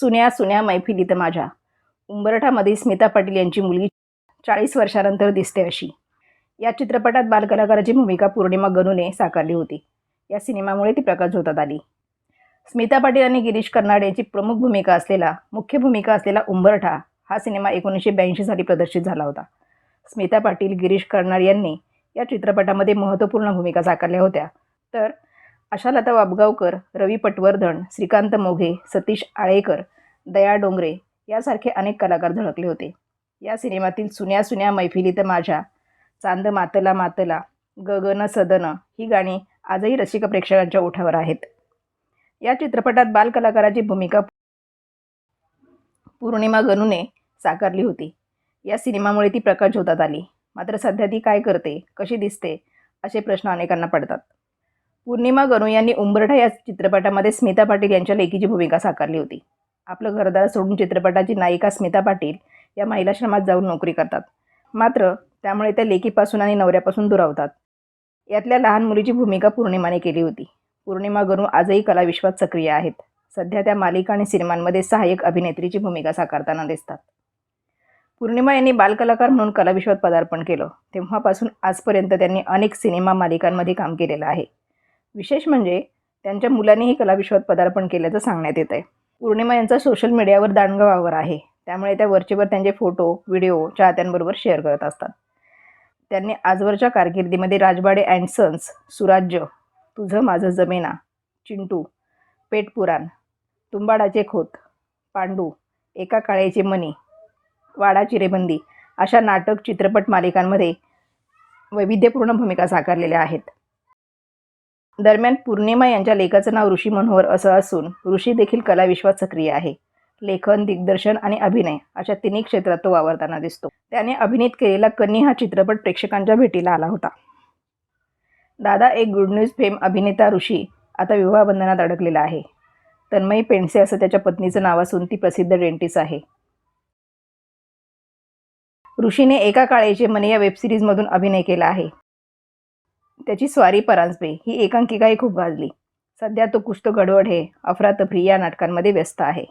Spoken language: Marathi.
सुन्या सुन्या मैफिलीत माझ्या. उंबरठामध्ये स्मिता पाटील यांची मुलगी चाळीस वर्षानंतर दिसते अशी. या चित्रपटात बालकलाकाराची भूमिका पौर्णिमा गणूने साकारली होती. या सिनेमामुळे ती प्रकाशझोतात आली. स्मिता पाटील आणि गिरीश कर्नाड यांची प्रमुख भूमिका असलेला मुख्य भूमिका असलेला उंबरठा हा सिनेमा एकोणीसशे ब्याऐंशी साली प्रदर्शित झाला होता. स्मिता पाटील गिरीश कर्नाड यांनी या चित्रपटामध्ये महत्त्वपूर्ण भूमिका साकारल्या होत्या. तर आशालता वाबगावकर रवी पटवर्धन श्रीकांत मोघे सतीश आळेकर दया डोंगरे यासारखे अनेक कलाकार झळकले होते. या सिनेमातील सुन्या सुन्या मैफिलीत माझ्या. चांद मातला मातला गगन सदन ही गाणी आजही रसिक प्रेक्षकांच्या ओठावर आहेत. या चित्रपटात बालकलाकाराची भूमिका पौर्णिमा गणूने साकारली होती. या सिनेमामुळे ती प्रकाशझोतात आली. मात्र सध्या ती काय करते कशी दिसते असे प्रश्न अनेकांना पडतात. पौर्णिमा गणू यांनी उंबरठा या चित्रपटामध्ये स्मिता पाटील यांच्या लेकीची भूमिका साकारली होती. आपलं घरदार सोडून चित्रपटाची नायिका स्मिता पाटील या महिलाश्रमात जाऊन नोकरी करतात. मात्र त्यामुळे त्या लेकीपासून आणि नवऱ्यापासून दुरावतात. यातल्या लहान मुलीची भूमिका पौर्णिमाने केली होती. पौर्णिमा गणू आजही कलाविश्वात सक्रिय आहेत. सध्या त्या मालिका आणि सिनेमांमध्ये सहाय्यक अभिनेत्रीची भूमिका साकारताना दिसतात. पौर्णिमा यांनी बालकलाकार म्हणून कलाविश्वात पदार्पण केलं. तेव्हापासून आजपर्यंत त्यांनी अनेक सिनेमा मालिकांमध्ये काम केलेलं आहे. विशेष म्हणजे त्यांच्या मुलांनीही कलाविश्वात पदार्पण केल्याचं सांगण्यात येत आहे पौर्णिमा यांचा सोशल मीडियावर दांडगावावर आहे. त्यामुळे त्या वरचेवर त्यांचे फोटो व्हिडिओ चाहत्यांबरोबर शेअर करत असतात. त्यांनी आजवरच्या कारकिर्दीमध्ये राजवाडे अँड सन्स सुराज्य तुझं माझं जमेना चिंटू पेटपुराण तुंबाडाचे खोत पांडू एका काळेचे मनी वाडा चिरेबंदी अशा नाटक चित्रपट मालिकांमध्ये वैविध्यपूर्ण भूमिका साकारलेल्या आहेत. दरम्यान पूर्णिमा यांच्या लेखाचं नाव ऋषी मनोहर असं असून ऋषी देखील कलाविश्वात सक्रिय आहे. लेखन दिग्दर्शन आणि अभिनय अशा तिन्ही क्षेत्रात तो वावरताना दिसतो. त्याने अभिनीत केलेला कन्नी हा चित्रपट प्रेक्षकांच्या भेटीला आला होता. दादा एक गुड न्यूज फेम अभिनेता ऋषी आता विवाहबंधनात अडकलेला आहे. तन्मयी पेंडसे असं त्याच्या पत्नीचं नाव असून ती प्रसिद्ध डेंटिस्ट आहे. ऋषीने एका काळेचे मनी या वेबसिरीजमधून अभिनय केला आहे. त्याची स्वारी परांजपे ही एकांकिकाही खूप गाजली. सध्या तो कुष्ठ गडवड हे अफरातफरी या नाटकांमध्ये व्यस्त आहे.